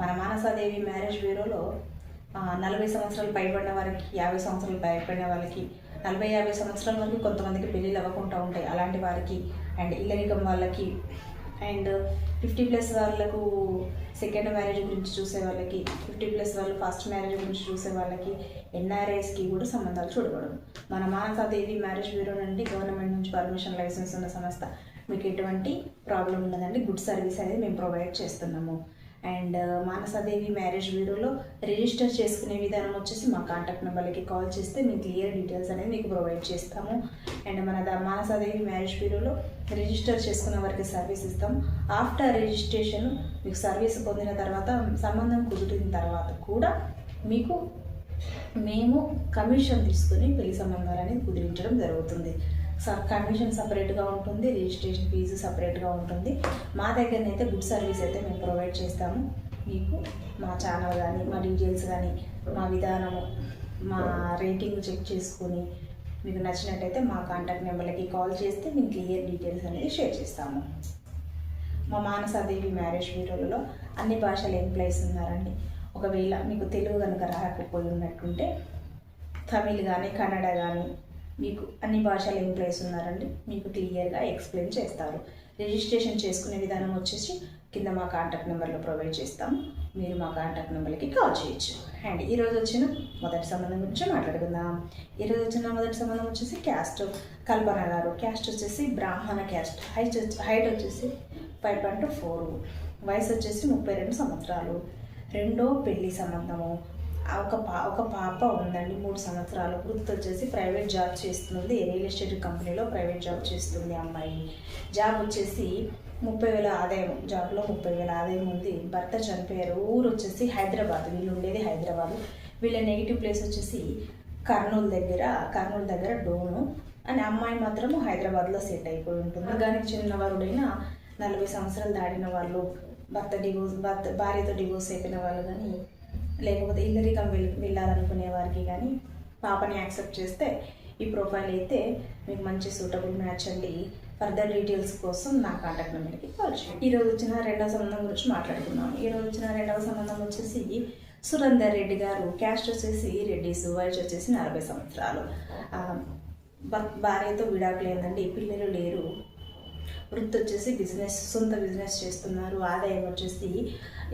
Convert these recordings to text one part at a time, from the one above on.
మన మానసాదేవి మ్యారేజ్ బ్యూరోలో నలభై సంవత్సరాలు పైబడిన వారికి యాభై సంవత్సరాలు పైబడిన వాళ్ళకి నలభై యాభై సంవత్సరాల వరకు కొంతమందికి పెళ్ళిళ్ళు అవ్వకుండా ఉంటాయి అలాంటి వారికి అండ్ ఇల్లరికం వాళ్ళకి అండ్ ఫిఫ్టీ ప్లస్ వాళ్ళకు సెకండ్ మ్యారేజ్ గురించి చూసే వాళ్ళకి ఫిఫ్టీ ప్లస్ వాళ్ళు ఫస్ట్ మ్యారేజ్ గురించి చూసే వాళ్ళకి ఎన్ఆర్ఐస్కి కూడా సంబంధాలు చూడకూడదు. మన మానసాదేవి మ్యారేజ్ బ్యూరో నుండి గవర్నమెంట్ నుంచి పర్మిషన్ లైసెన్స్ ఉన్న సంస్థ మీకు ఎటువంటి ప్రాబ్లం ఉండదండి గుడ్ సర్వీస్ అనేది మేము ప్రొవైడ్ చేస్తున్నాము. అండ్ మానసాదేవి మ్యారేజ్ బ్యూరోలో రిజిస్టర్ చేసుకునే విధానం వచ్చేసి మా కాంటాక్ట్ నెంబర్కి కాల్ చేస్తే మీ క్లియర్ డీటెయిల్స్ అనేది మీకు ప్రొవైడ్ చేస్తాము. అండ్ మన మానసాదేవి మ్యారేజ్ బ్యూరోలో రిజిస్టర్ చేసుకున్న వారికి సర్వీస్ ఇస్తాము ఆఫ్టర్ రిజిస్ట్రేషన్ మీకు సర్వీస్ పొందిన తర్వాత సంబంధం కుదిరిన తర్వాత కూడా మీకు మేము కమిషన్ తీసుకుని పెళ్ళి సంబంధాలు అనేది కుదిరించడం జరుగుతుంది. కమిషన్ సపరేట్గా ఉంటుంది రిజిస్ట్రేషన్ ఫీజు సపరేట్గా ఉంటుంది. మా దగ్గరనైతే గుడ్ సర్వీస్ అయితే మేము ప్రొవైడ్ చేస్తాము. మీకు మా ఛానల్ కానీ మా డీటెయిల్స్ కానీ మా విధానము మా రేటింగ్ చెక్ చేసుకుని మీకు నచ్చినట్టయితే మా కాంటాక్ట్ నెంబర్లకి కాల్ చేస్తే మేము క్లియర్ డీటెయిల్స్ అనేది షేర్ చేస్తాము. మా మానసాదేవి మ్యారేజ్ బ్యూరోలలో అన్ని భాషలు ఎంప్లాయీస్ ఉన్నారండి. ఒకవేళ మీకు తెలుగు కనుక రాకపోయి ఉన్నట్టుంటే తమిళ్ కానీ కన్నడ కానీ మీకు అన్ని భాషల ఎంప్లాయీస్ ఉన్నారండి మీకు క్లియర్గా ఎక్స్ప్లెయిన్ చేస్తారు. రిజిస్ట్రేషన్ చేసుకునే విధానం వచ్చేసి కింద మా కాంటాక్ట్ నెంబర్లో ప్రొవైడ్ చేస్తాము. మీరు మా కాంటాక్ట్ నెంబర్కి కాల్ చేయొచ్చు. అండ్ ఈరోజు వచ్చిన మొదటి సంబంధం గురించి మాట్లాడుకుందాం. ఈరోజు వచ్చిన మొదటి సంబంధం వచ్చేసి క్యాస్ట్ కల్పన గారు క్యాస్ట్ వచ్చేసి బ్రాహ్మణ క్యాస్ట్. హైట్ హైట్ వచ్చేసి ఫైవ్ పాయింట్ ఫోర్. వయసు వచ్చేసి ముప్పై రెండు సంవత్సరాలు. రెండో పెళ్ళి సంబంధము. ఒక పా ఒక పాప ఉందండి మూడు సంవత్సరాలు. వృత్తి వచ్చేసి ప్రైవేట్ జాబ్ చేస్తుంది. రియల్ ఎస్టేట్ కంపెనీలో ప్రైవేట్ జాబ్ చేస్తుంది అమ్మాయి. జాబ్ వచ్చేసి ముప్పై వేల ఆదాయం జాబ్లో ముప్పై వేల ఆదాయం ఉంది. భర్త చనిపోయారు. ఊరు వచ్చేసి హైదరాబాద్ వీళ్ళు ఉండేది హైదరాబాద్. వీళ్ళ నెగిటివ్ ప్లేస్ వచ్చేసి కర్నూలు దగ్గర కర్నూలు దగ్గర డోను. అని అమ్మాయి మాత్రం హైదరాబాద్లో సెట్ అయిపోయి ఉంటుంది. కానీ చిన్నవారుడైన నలభై సంవత్సరాలు దాటిన వాళ్ళు భర్త డివోర్స్ భర్త భార్యతో డివోర్స్ అయిపోయిన వాళ్ళు కానీ లేకపోతే ఇల్లరికం వెళ్ వెళ్ళాలనుకునే వారికి కానీ పాపని యాక్సెప్ట్ చేస్తే ఈ ప్రొఫైల్ అయితే మీకు మంచి సూటబుల్ మ్యాచ్ అండి. ఫర్దర్ డీటెయిల్స్ కోసం నా కాంటాక్ట్ నెంబర్కి కాల్ చేయండి. ఈరోజు వచ్చిన రెండవ సంబంధం గురించి మాట్లాడుకున్నాం ఈరోజు వచ్చిన రెండవ సంబంధం వచ్చేసి సురేందర్ రెడ్డి గారు క్యాస్ట్ వచ్చేసి రెడ్డిస్ వయసు వచ్చేసి నలభై సంవత్సరాలు. భార్యతో విడాకులు పిల్లలు లేరు. వృత్తి వచ్చేసి బిజినెస్ సొంత బిజినెస్ చేస్తున్నారు. ఆదాయం వచ్చేసి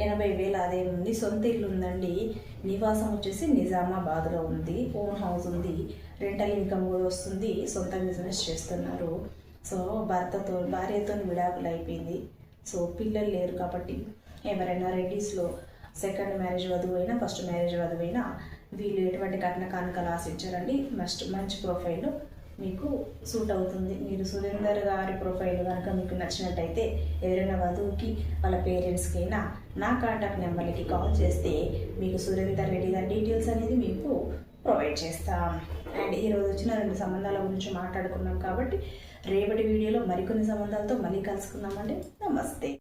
ఎనభై వేల ఆదాయం ఉంది. సొంత ఇల్లు ఉందండి. నివాసం వచ్చేసి నిజామాబాద్లో ఉంది. ఓన్ హౌస్ ఉంది. రెంటల్ ఇన్కమ్ కూడా వస్తుంది. సొంత బిజినెస్ చేస్తున్నారు. సో భర్తతో భార్యతో విడాకులు అయిపోయింది. సో పిల్లలు లేరు కాబట్టి ఎవరైనా రెడీస్లో సెకండ్ మ్యారేజ్ వధువు అయినా ఫస్ట్ మ్యారేజ్ వధువైనా వీళ్ళు ఎటువంటి కట్న కానుకలు ఆశించారండి. మస్ట్ మంచి ప్రొఫైల్ మీకు సూట్ అవుతుంది. మీరు సురేందర్ గారి ప్రొఫైల్ కనుక మీకు నచ్చినట్టయితే ఎవరైనా వధువుకి వాళ్ళ పేరెంట్స్కైనా నా కాంటాక్ట్ నెంబర్కి కాల్ చేస్తే మీకు సురేందర్ రెడ్డి గారి డీటెయిల్స్ అనేది మీకు ప్రొవైడ్ చేస్తాం. అండ్ ఈరోజు వచ్చిన రెండు సంబంధాల గురించి మాట్లాడుకున్నాం కాబట్టి రేపటి వీడియోలో మరికొన్ని సంబంధాలతో మళ్ళీ కలుసుకుందామండి. నమస్తే.